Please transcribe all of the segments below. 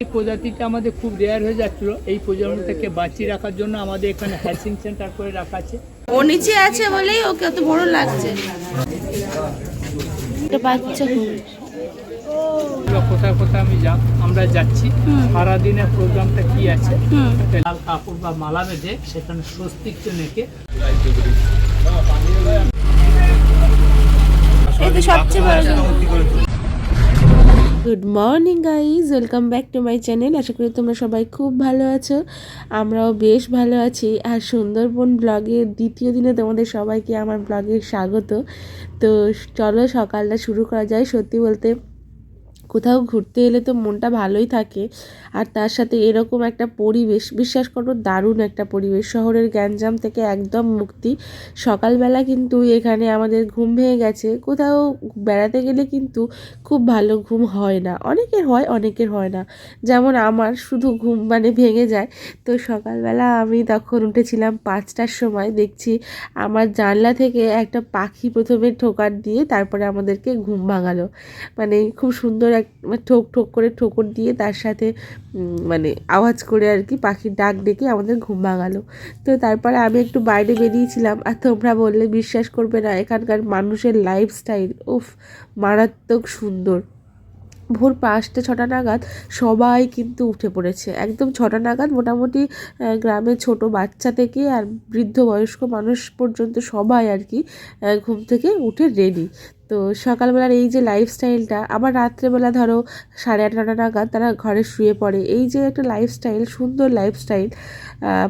এই প্রজাতিটা আমাদের খুব রেয়ার হয়ে যাচ্ছিল। এই প্রজন্ম থেকে বাঁচিয়ে রাখার জন্য আমাদের এখানে হ্যাচিং সেন্টার করে রাখা আছে। ও নিচে আছে বলেই ওকে অত বড় লাগছে। বাচ্চা কোথায় কোথায় আমি যা আমরা যাচ্ছি। সারাদিনের প্রোগ্রামটা কি আছে? লাল কাপড় বা মালা বেঁধে সেখানে স্বস্তিক নেকে। এই সবচেয়ে বড় good morning guys welcome back to my channel আশা করি তোমরা সবাই খুব ভালো আছো। আমরাও বেশ ভালো আছি। আর সুন্দরবন ব্লগের দ্বিতীয় দিনে তোমাদের সবাইকে আমার ব্লগে স্বাগত। তো চলো সকালটা শুরু করা যায় সত্যি বলতে। কোথাও ঘুরতে এলে তো মনটা ভালোই থাকে। আর তার সাথে এরকম একটা পরিবেশ, বিশ্বাস করো দারুণ একটা পরিবেশ। শহরের গ্যাঞ্জাম থেকে একদম মুক্তি। সকালবেলা কিন্তু এখানে আমাদের ঘুম ভেঙে গেছে। কোথাও বেড়াতে গেলে কিন্তু খুব ভালো ঘুম হয় না। অনেকের হয় অনেকের হয় না। যেমন আমার শুধু ঘুম মানে ভেঙে যায়। তো সকালবেলা আমি তখন উঠেছিলাম পাঁচটার সময়। দেখছি আমার জানলা থেকে একটা পাখি প্রথমে ঠোকার দিয়ে তারপরে আমাদেরকে ঘুম ভাঙালো। মানে খুব সুন্দর এক মানে ঠোক ঠোক করে ঠোকর দিয়ে তার সাথে মানে আওয়াজ করে আর কি পাখির ডাক ডেকে আমাদের ঘুম ভাঙালো। তো তারপরে আমি একটু বাইরে বেরিয়েছিলাম আর তোমরা বললে বিশ্বাস করবে না এখানকার মানুষের লাইফস্টাইল উফ মারাত্মক সুন্দর। ভোর পাঁচটা ছটা নাগাদ সবাই কিন্তু উঠে পড়েছে। একদম ছটা নাগাদ মোটামুটি আহ, গ্রামের ছোট বাচ্চা থেকে আর বৃদ্ধ বয়স্ক মানুষ পর্যন্ত সবাই আর কি ঘুম থেকে উঠে রেডি তো সকালবেলার এই যে লাইফস্টাইলটা আবার রাত্রেবেলা ধরো সাড়ে আটটা নাগাদ তারা ঘরে শুয়ে পড়ে। এই যে একটা লাইফস্টাইল সুন্দর লাইফস্টাইল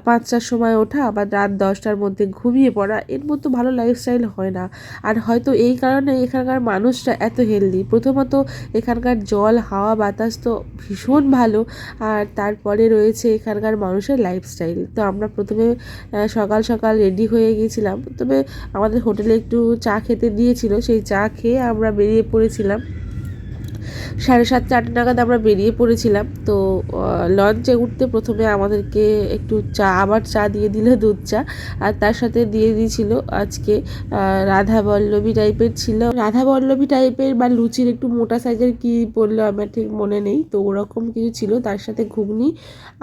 পাঁচটার সময় ওঠা, আবার রাত দশটার মধ্যে ঘুমিয়ে পড়া, এর মতো ভালো লাইফস্টাইল হয় না। আর হয়তো এই কারণে এখানকার মানুষরা এত হেলদি প্রথমত এখানকার জল, হাওয়া, বাতাস তো ভীষণ ভালো, আর তারপরে রয়েছে এখানকার মানুষের লাইফস্টাইল তো আমরা প্রথমে সকাল সকাল রেডি হয়ে গিয়েছিলাম। তবে আমাদের হোটেলে একটু চা খেতে দিয়েছিল, সেই চা খেয়ে আমরা বেরিয়ে পড়েছিলাম। সাড়ে সাতটা আটটা নাগাদ আমরা বেরিয়ে পড়েছিলাম। তো লঞ্চে উঠতে প্রথমে আমাদেরকে একটু চা, আবার চা দিয়ে দিল দুধ চা। আর তার সাথে দিয়ে দিয়েছিল আজকে রাধা বল্লভী টাইপের ছিল। রাধা বল্লভী টাইপের বা লুচির একটু মোটা সাইজের কি বলল আমার ঠিক মনে নেই। তো ওরকম কিছু ছিল। তার সাথে ঘুগনি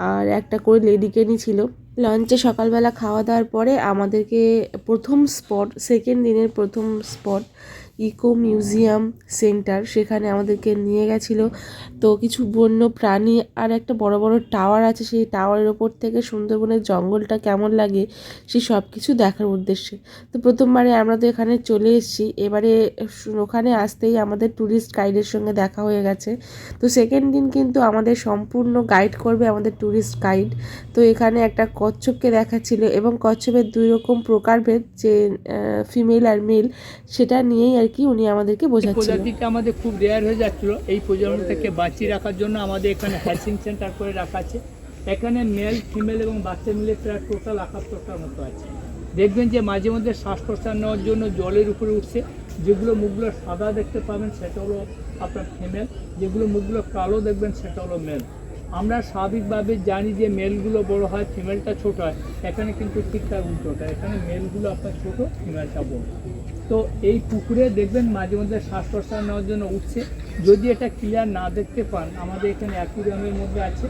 আর একটা করে লেডিকেনি ছিল লঞ্চে সকালবেলা খাওয়া দাওয়ার পরে আমাদেরকে প্রথম স্পট সেকেন্ড দিনের প্রথম স্পট ইকো মিউজিয়াম সেন্টার, সেখানে আমাদেরকে নিয়ে গেছিল। তো কিছু বন্য প্রাণী আর একটা বড় বড় টাওয়ার আছে, সেই টাওয়ারের ওপর থেকে সুন্দরবনের জঙ্গলটা কেমন লাগে, সে সব কিছু দেখার উদ্দেশ্যে। তো প্রথমবারে আমরা তো এখানে চলে এসেছি, এবারে ওখানে আসতেই আমাদের ট্যুরিস্ট গাইডের সঙ্গে দেখা হয়ে গেছে। তো সেকেন্ড দিন কিন্তু আমাদের সম্পূর্ণ গাইড করবে আমাদের ট্যুরিস্ট গাইড তো এখানে একটা কচ্ছপকে দেখাচ্ছিল এবং কচ্ছপের দুই রকম প্রকারভেদ, যে ফিমেল আর মেল সেটা নিয়েই আর কি উনি আমাদেরকে এই বোঝাচ্ছিল? প্রজাতিটা আমাদের খুব রেয়ার হয়ে যাচ্ছিল। এই প্রজন্ম থেকে বাঁচিয়ে রাখার জন্য আমাদের এখানে হ্যাচিং সেন্টার করে রাখা আছে। এখানে মেল ফিমেল এবং বাচ্চা মিলে প্রায় টোটাল একাত্তরটার মতো আছে। দেখবেন যে মাঝে মধ্যে শ্বাস প্রশ্বাস নেওয়ার জন্য জলের উপরে উঠছে। যেগুলো মুখগুলো সাদা দেখতে পাবেন সেটা হলো আপনার ফিমেল যেগুলো মুখগুলো কালো দেখবেন সেটা হলো মেল আমরা স্বাভাবিকভাবে জানি যে মেলগুলো বড় হয় ফিমেলটা ছোট হয়। এখানে কিন্তু ঠিক তার উল্টোটা। এখানে মেলগুলো আপনার ছোট ফিমেলটা বড়। তো এই পুকুরে দেখবেন মাঝে মধ্যে শ্বাস প্রশ্বাস নেওয়ার জন্য উঠছে। যদি এটা ক্লিয়ার না দেখতে পান আমাদের এখানে অ্যাকুরিয়ামের মধ্যে আছে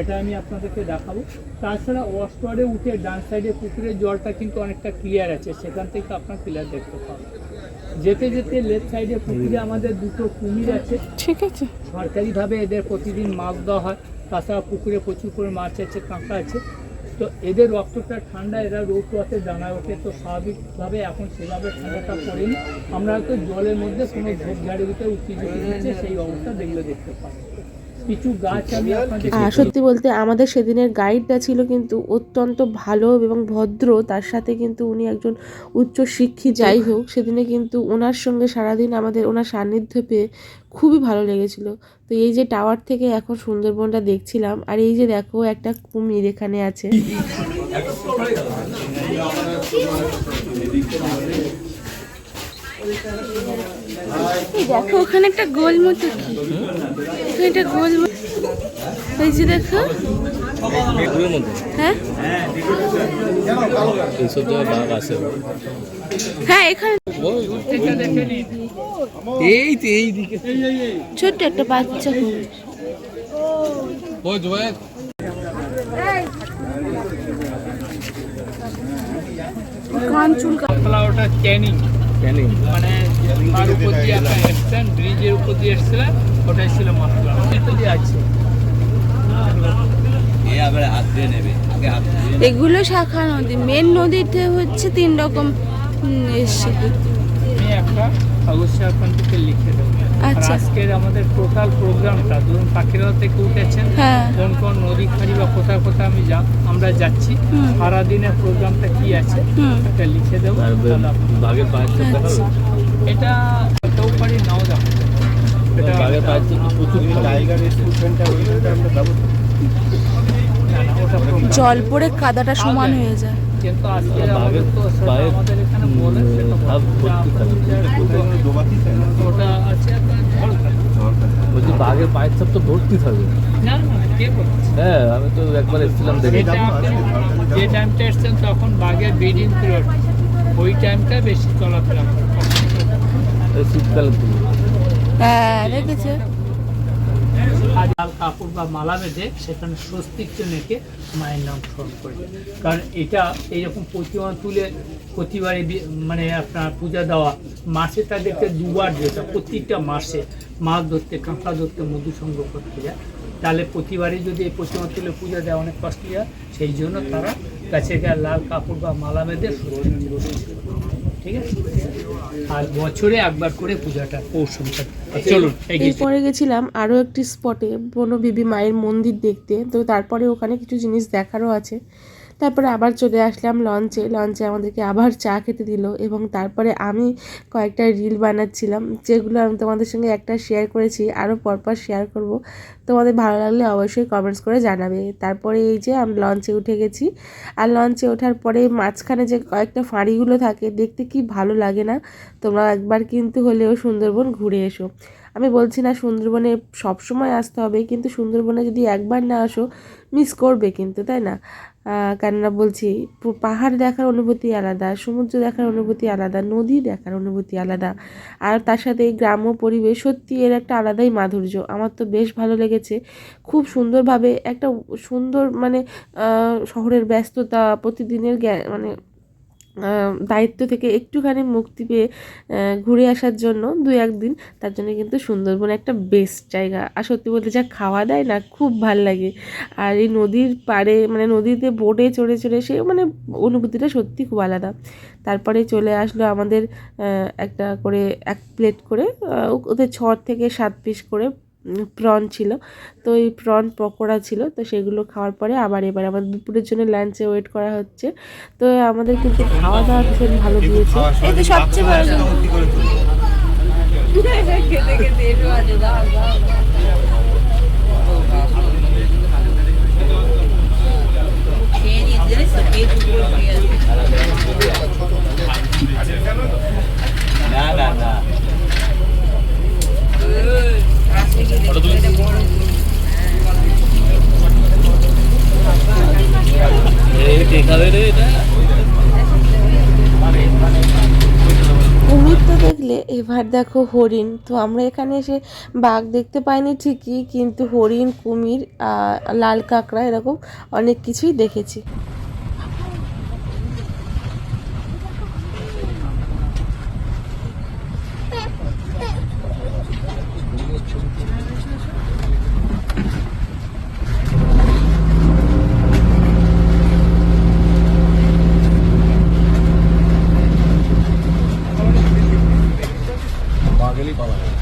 এটা আমি আপনাদেরকে দেখাবো। তাছাড়া ওয়াস্টারে উঠে ডান সাইডে পুকুরের জলটা কিন্তু অনেকটা ক্লিয়ার আছে সেখান থেকে আপনার ক্লিয়ার দেখতে পাবেন। যেতে যেতে লেফট সাইডে পুকুরে আমাদের দুটো কুমির আছে। ঠিক আছে। সরকারিভাবে এদের প্রতিদিন মাছ দেওয়া হয়। তাছাড়া পুকুরে প্রচুর করে মাছ আছে কাঁকড়া আছে। তো এদের রক্তটা ঠান্ডা, এরা রোগ রাতে জানায় ওঠে, তো স্বাভাবিকভাবে এখন সেভাবে ঠান্ডাটা পড়েনি। আমরা হয়তো জলের মধ্যে কোনো ঝোপঝাড়ের ভিতরে উত্তেজিত দিচ্ছে সেই অবস্থা দেখলে দেখতে পাই কিছু গাছ আমি আর সত্যি বলতে আমাদের সেদিনের গাইডটা ছিল কিন্তু অত্যন্ত ভালো এবং ভদ্র। তার সাথে কিন্তু উনি একজন উচ্চ শিক্ষিত। যাই হোক সেদিনে কিন্তু ওনার সঙ্গে সারাদিন আমাদের ওনার সান্নিধ্য পেয়ে খুবই ভালো লেগেছিল। তো এই যে টাওয়ার থেকে এখন সুন্দরবনটা দেখছিলাম আর এই যে দেখো একটা কুমির এখানে আছে। এই দেখো ওখানে একটা গোল মতো কি? ওখানে একটা গোল যে দেখো। হ্যাঁ? হ্যাঁ এখানে এই তো এই দিকে। ছোট্ট একটা বাচ্চা। কান চুলকা কাতলা ওটা মানে তার উপর দিয়ে এসছেন ব্রিজের উপর দিয়ে এসছিলেন ওটাই ছিল মশলা আছে। এগুলো শাখা নদী মেন নদীতে হচ্ছে তিন রকম এসছে। একটা অবশ্যই লিখে দেবো। আচ্ছা। আজকের আমাদের টোটাল প্রোগ্রামটা ধরুন পাখিরা থেকে উঠেছেন হ্যাঁ। কোন কোন নদী খাড়ি বা কোথায় কোথায় আমি যা আমরা যাচ্ছি সারাদিনের প্রোগ্রামটা কি আছে এটা লিখে দেবো আপনি- বাঘের পায়ের আচ্ছা। এটা কেউ পারি নাও যাব এটা বাঘের পায়ের প্রচুর টাইগার। জল পড়ে কাদাটা সমান হয়ে যায়। কিন্তু আজকে আমাদের তো আমাদের এখানে বলে সেটা। ওটা আছে। বলছি বাঘের পায়ের ছাপ তো ভর্তি থাকে। না না কে বলছে? হ্যাঁ আমি তো একবার এসেছিলাম দেখে। যে টাইমটা এসছেন তখন বাঘের ব্রিডিং পিরিয়ড। ওই টাইমটা বেশি চলাফেরা করে। এই শীতকালে হ্যাঁ দেখেছে আর লাল কাপড় বা মালা বেঁধে সেখানে স্বস্তিক নেকে মায়ের নাম স্মরণ করে কারণ এটা এইরকম প্রতিমা তুলে প্রতিবারে মানে আপনার পূজা দেওয়া, মাসে তাদেরকে দুবার যেটা প্রত্যেকটা মাসে মাছ ধরতে কাঁকড়া ধরতে, মধু সংগ্রহ করতে যায়। তাহলে প্রতিবারে যদি এই প্রতিমা তুলে পূজা দেওয়া অনেক কষ্টলি হয়, সেই জন্য তারা গাছে গায়ে লাল কাপড় বা মালা বেঁধে ঠিক। এরপরে গেছিলাম আরও একটি স্পটে বনবিবি মায়ের মন্দির দেখতে। তো তারপরে ওখানে কিছু জিনিস দেখারও আছে। তারপরে আবার চলে আসলাম লঞ্চে লঞ্চে আমাদেরকে আবার চা খেতে দিল এবং তারপরে আমি কয়েকটা রিল বানাচ্ছিলাম, যেগুলো আমি তোমাদের সঙ্গে একটা শেয়ার করেছি, আরও পরপর শেয়ার করব। তোমাদের ভালো লাগলে অবশ্যই কমেন্টস করে জানাবে। তারপরে এই যে আমি লঞ্চে উঠে গেছি। আর লঞ্চে ওঠার পরে মাঝখানে যে কয়েকটা ফাঁড়িগুলো থাকে, দেখতে কি ভালো লাগে না, তোমরা একবার কিন্তু হলেও সুন্দরবন ঘুরে এসো। আমি বলছি না সুন্দরবনে সবসময় আসতে হবে, কিন্তু সুন্দরবনে যদি একবার না আসো মিস করবে কিন্তু, তাই না? কেননা বলছি পাহাড় দেখার অনুভূতি আলাদা, সমুদ্র দেখার অনুভূতি আলাদা, নদী দেখার অনুভূতি আলাদা। আর তার সাথে এই গ্রাম্য পরিবেশ সত্যি এর একটা আলাদাই মাধুর্য। আমার তো বেশ ভালো লেগেছে। খুব সুন্দরভাবে একটা সুন্দর মানে শহরের ব্যস্ততা, প্রতিদিনের মানে দায়িত্ব থেকে একটুখানি মুক্তি পেয়ে ঘুরে আসার জন্য দু একদিন তার জন্য কিন্তু সুন্দরবন একটা বেস্ট জায়গা। আর সত্যি বলতে যা খাওয়া দেয় না, খুব ভালো লাগে। আর এই নদীর পাড়ে মানে নদীতে বোটে চড়ে চড়ে সে মানে অনুভূতিটা সত্যি খুব আলাদা। তারপরে চলে আসলো আমাদের একটা করে এক প্লেট করে ওদের ছ থেকে সাত পিস করে প্রন ছিল। তো এই প্রন পকোড়া ছিল তো সেগুলো খাওয়ার পরে আবার এবার আমাদের দুপুরের জন্য লাঞ্চে ওয়েট করা হচ্ছে। তো আমাদের কিন্তু খাওয়া দাওয়া ভীষণ ভালো দিয়েছে। এই তো সবচেয়ে বড় না না না। তো দেখলে এবার দেখো হরিণ। তো আমরা এখানে এসে বাঘ দেখতে পাইনি ঠিকই, কিন্তু হরিণ, কুমির লাল কাঁকড়া এরকম অনেক কিছুই দেখেছি বাঘেরই পাওয়া যায়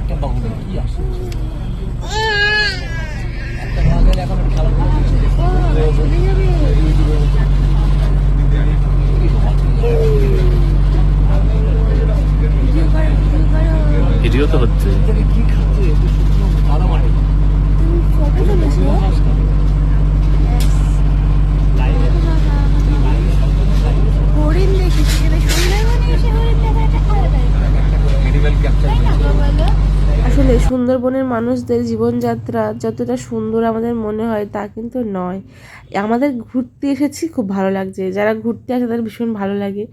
একটা বাঘ কি আসে একটা বাঘের এখন খেলা ভিডিও তো হচ্ছে কি খাচ্ছে মারামারি সুন্দরবনের মানুষদের জীবনযাত্রা যতটা সুন্দর আমাদের মনে হয় তা কিন্তু নয়। আমাদের ঘুরতে এসেছি খুব ভালো লাগছে। যারা ঘুরতে আসে তাদের ভীষণ ভালো লাগে।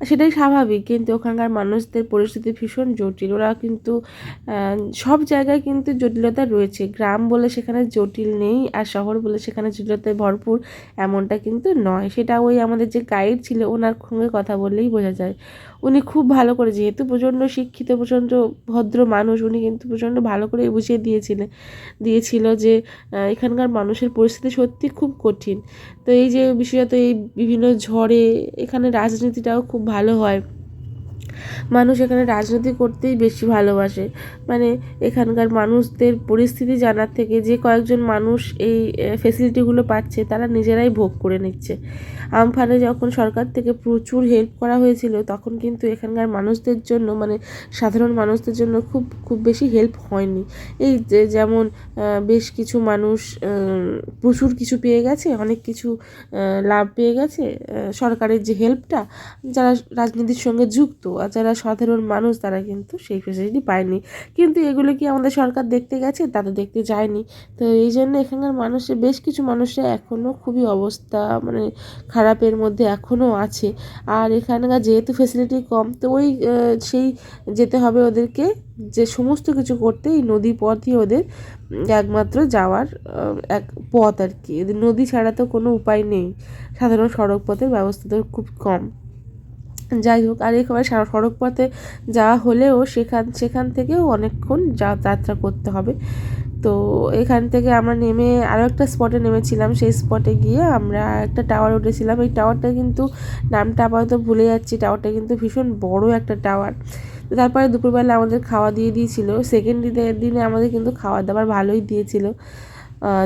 আর সেটাই স্বাভাবিক কিন্তু ওখানকার মানুষদের পরিস্থিতি ভীষণ জটিল। ওরা কিন্তু সব জায়গায় কিন্তু জটিলতা রয়েছে। গ্রাম বলে সেখানে জটিল নেই আর শহর বলে সেখানে জটিলতায় ভরপুর এমনটা কিন্তু নয়। সেটা ওই আমাদের যে গাইড ছিল ওনার সঙ্গে কথা বললেই বোঝা যায়। উনি খুব ভালো করে, যেহেতু প্রচণ্ড শিক্ষিত, প্রচণ্ড ভদ্র মানুষ, উনি কিন্তু প্রচণ্ড ভালো করে বুঝিয়ে দিয়েছিলেন দিয়েছিল যে এখানকার মানুষের পরিস্থিতি সত্যি খুব কঠিন। তো এই যে বিশেষত এই বিভিন্ন ঝড়ে এখানে রাজনীতিটাও খুব ভালো হয়। মানুষ এখানে রাজনীতি করতেই বেশি ভালোবাসে। মানে এখানকার মানুষদের পরিস্থিতি জানার থেকে যে কয়েকজন মানুষ এই ফেসিলিটিগুলো পাচ্ছে, তারা নিজেরাই ভোগ করে নিচ্ছে। আমফানে যখন সরকার থেকে প্রচুর হেল্প করা হয়েছিল, তখন কিন্তু এখানকার মানুষদের জন্য মানে সাধারণ মানুষদের জন্য খুব খুব বেশি হেল্প হয়নি। এই যে যেমন বেশ কিছু মানুষ প্রচুর কিছু পেয়ে গেছে, অনেক কিছু লাভ পেয়ে গেছে সরকারের যে হেল্পটা যারা রাজনীতির সঙ্গে যুক্ত যারা সাধারণ মানুষ, তারা কিন্তু সেই ফেসিলিটি পায়নি। কিন্তু এগুলো কি আমাদের সরকার দেখতে গেছে? তা তো দেখতে যায়নি। তো এই জন্য এখানকার মানুষের বেশ কিছু মানুষের এখনও খুবই অবস্থা মানে খারাপের মধ্যে এখনও আছে। আর এখানকার যেহেতু ফেসিলিটি কম, তো ওই সেই যেতে হবে ওদেরকে যে সমস্ত কিছু করতে, এই নদী পথই ওদের একমাত্র যাওয়ার এক পথ আর কি। নদী ছাড়া তো কোনো উপায় নেই। সাধারণ সড়ক পথের ব্যবস্থা তো খুব কম। যাই হোক, আর এখানে সা- সড়ক পথে যাওয়া হলেও সেখান সেখান থেকেও অনেকক্ষণ যাত্রা করতে হবে। তো এখান থেকে আমরা নেমে আরও একটা স্পটে নেমেছিলাম। সেই স্পটে গিয়ে আমরা একটা টাওয়ার উঠেছিলাম। এই টাওয়ারটা কিন্তু নামটা আপাতত ভুলে যাচ্ছি। টাওয়ারটা কিন্তু ভীষণ বড় একটা টাওয়ার তারপরে দুপুরবেলা আমাদের খাওয়া দিয়ে দিয়েছিল। সেকেন্ড দিনে আমাদের কিন্তু খাওয়া দাবার ভালোই দিয়েছিল।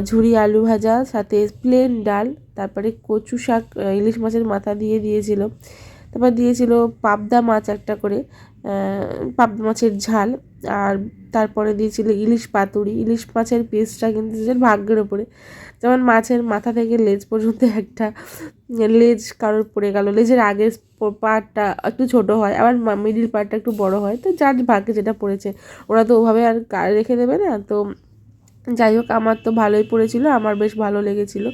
ঝুরি আলু ভাজা, সাথে প্লেন ডাল, তারপরে কচু শাক ইলিশ মাছের মাথা দিয়ে দিয়েছিল। তারপর দিয়েছিল পাবদা মাছ একটা করে পাবদা মাছের ঝাল, আর তারপরে দিয়েছিল ইলিশ পাতুরি। ইলিশ মাছের পিসটা কিন্তু ভাগ্যের ওপরে যেমন মাছের মাথা থেকে লেজ পর্যন্ত একটা লেজ কারোর পড়ে গেল। লেজের আগের পার্টটা একটু ছোট হয়, আবার মিডিল পার্টটা একটু বড় হয়। তো যার ভাগ্যে যেটা পড়েছে, ওরা তো ওভাবে আর রেখে দেবে না। তো যাই হোক, আমার তো ভালোই পড়েছিল, আমার বেশ ভালো লেগেছিলো।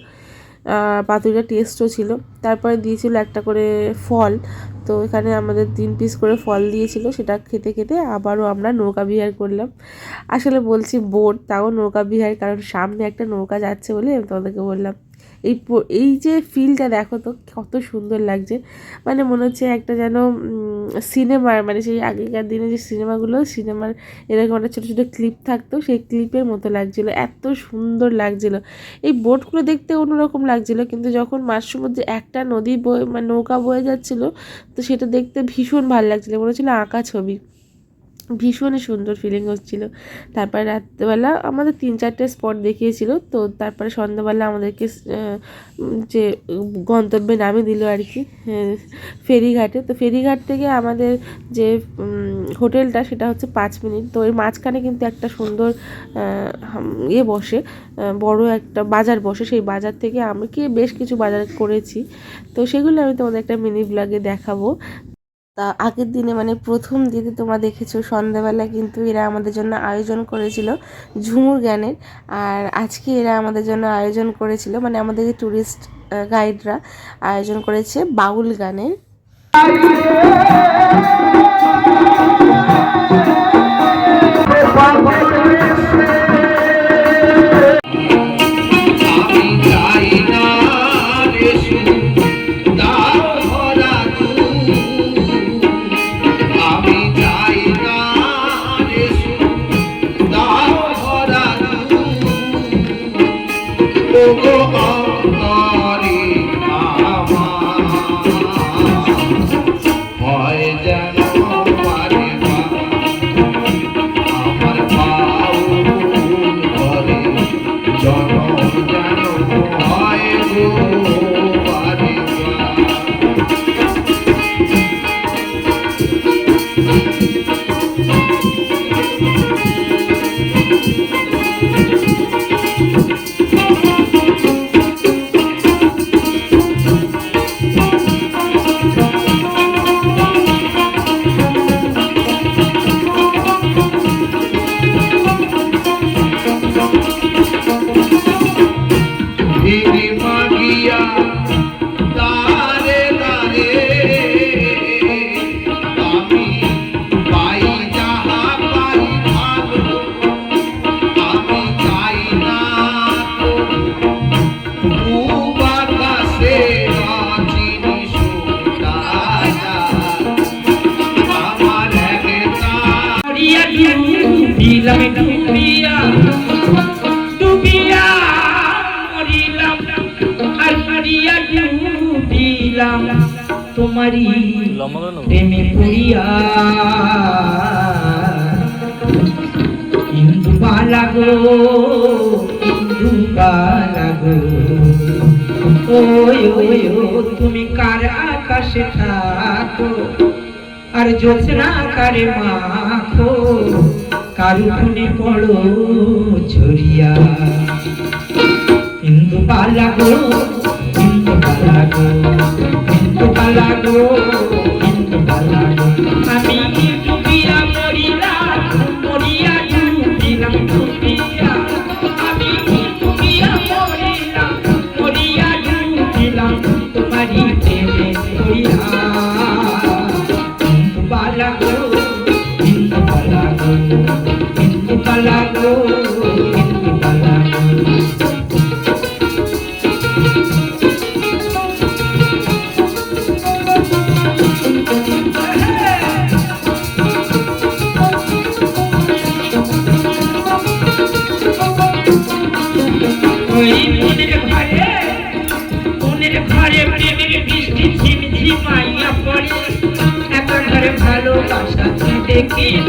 পাতুরিটা টেস্টও ছিল। তারপরে দিয়েছিল একটা করে ফল। তো এখানে আমাদের তিন পিস করে ফল দিয়েছিল। সেটা খেতে খেতে আবারও আমরা নৌকা বিহার করলাম। আসলে বলছি বোট, তাও নৌকা বিহার, কারণ সামনে একটা নৌকা যাচ্ছে বলে আমি তোমাদেরকে বললাম। এই এই যে ফিলটা দেখো তো, কত সুন্দর লাগছে। মানে মনে হচ্ছে একটা যেন সিনেমার মানে সেই আগেকার দিনে যে সিনেমাগুলো সিনেমার এরকম একটা ছোটো ছোটো ক্লিপ থাকতো, সেই ক্লিপের মতো লাগছিল, এত সুন্দর লাগছিল। এই বোটগুলো দেখতে অন্যরকম লাগছিল, কিন্তু যখন মাঝ সমুদ্রে একটা নদী বয়ে মানে নৌকা বয়ে যাচ্ছিল, তো সেটা দেখতে ভীষণ ভালো লাগছিল, মনে হচ্ছিল আঁকা ছবি। ভীষণই সুন্দর ফিলিং হচ্ছিল। তারপরে রাত্রেবেলা আমাদের তিন চারটে স্পট দেখিয়েছিল, তো তারপরে সন্ধ্যাবেলা আমাদেরকে যে গন্তব্যে নামিয়ে দিল আর কি ফেরিঘাটে। তো ফেরিঘাট থেকে আমাদের যে হোটেলটা সেটা হচ্ছে পাঁচ মিনিট। তো এর মাঝখানে কিন্তু একটা সুন্দর ইয়ে বসে বড় একটা বাজার বসে। সেই বাজার থেকে আমি কি বেশ কিছু বাজার করেছি। তো সেগুলো আমি তোমাদের একটা মিনি ব্লগে দেখাবো। তা আগের দিনে মানে প্রথম দিনে তোমরা দেখেছ, সন্ধ্যাবেলা কিন্তু এরা আমাদের জন্য আয়োজন করেছিল ঝুমুর গানের। আর আজকে এরা আমাদের জন্য আয়োজন করেছিল মানে আমাদের ট্যুরিস্ট গাইডরা আয়োজন করেছে বাউল গানের। thank you গো ইন্দু গো তুমি কার আকাশে থাকো? আর জ্যোৎস্না কারে মাখো, কারু খুনে পড়ো ছড়িয়া? ইন্দু বালা গো ইন্দু বালা গো ইন্দু বালা গো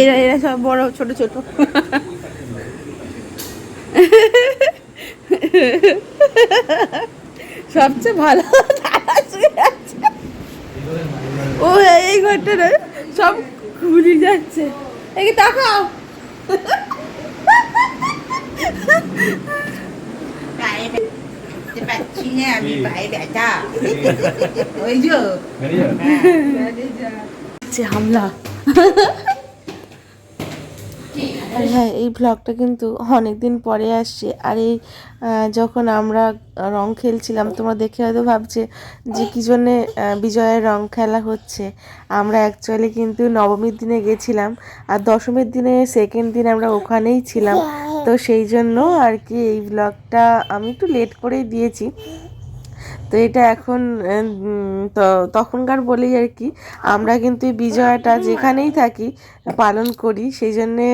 এরা এরা সব বড় ছোট ছোট। সবচেয়ে ভালো ও এই ঘরটা সব খুলি যাচ্ছে। না আমি পায়ে ব্যথা ওই যে হামলা আর হ্যাঁ এই ব্লগটা কিন্তু অনেক দিন পরে আসছে। আর এই যখন আমরা রং খেলছিলাম তোমরা দেখে হয়তো ভাবছে যে কী জন্যে বিজয়ের রং খেলা হচ্ছে। আমরা অ্যাকচুয়ালি কিন্তু নবমীর দিনে গেছিলাম আর দশমীর দিনে সেকেন্ড দিন আমরা ওখানেই ছিলাম। তো সেই জন্য আর কি এই ব্লগটা আমি একটু লেট করেই দিয়েছি। তো এটা এখন তখনকার বলেই আর কি। আমরা কিন্তু বিজয়াটা যেখানেই থাকি পালন করি, সেই জন্যে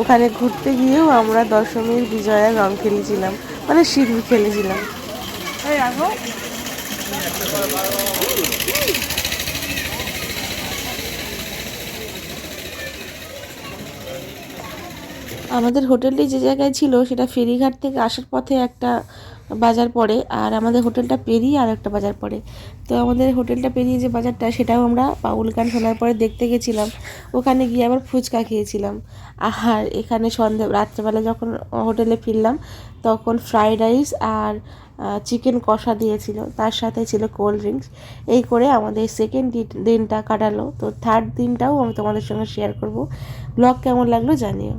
ওখানে ঘুরতে গিয়েও আমরা দশমীর বিজয়ার রং খেলেছিলাম মানে সিঁদুর খেলেছিলাম। আমাদের হোটেলটি যে জায়গায় ছিল সেটা ফেরিঘাট থেকে আসার পথে একটা বাজার পড়ে আর আমাদের হোটেলটা পেরিয়ে আর একটা বাজার পড়ে। তো আমাদের হোটেলটা পেরিয়ে যে বাজারটা, সেটাও আমরা পাউল গান শোনার পরে দেখতে গেছিলাম। ওখানে গিয়ে আবার ফুচকা খেয়েছিলাম। আর এখানে সন্ধে, রাত্রেবেলা যখন হোটেলে ফিরলাম, তখন ফ্রাইড রাইস আর চিকেন কষা দিয়েছিল। তার সাথে ছিল কোল্ড ড্রিঙ্কস। এই করে আমাদের সেকেন্ড দিনটা কাটালো। তো থার্ড দিনটাও আমি তোমাদের সঙ্গে শেয়ার করব। ব্লগ কেমন লাগল জানিও।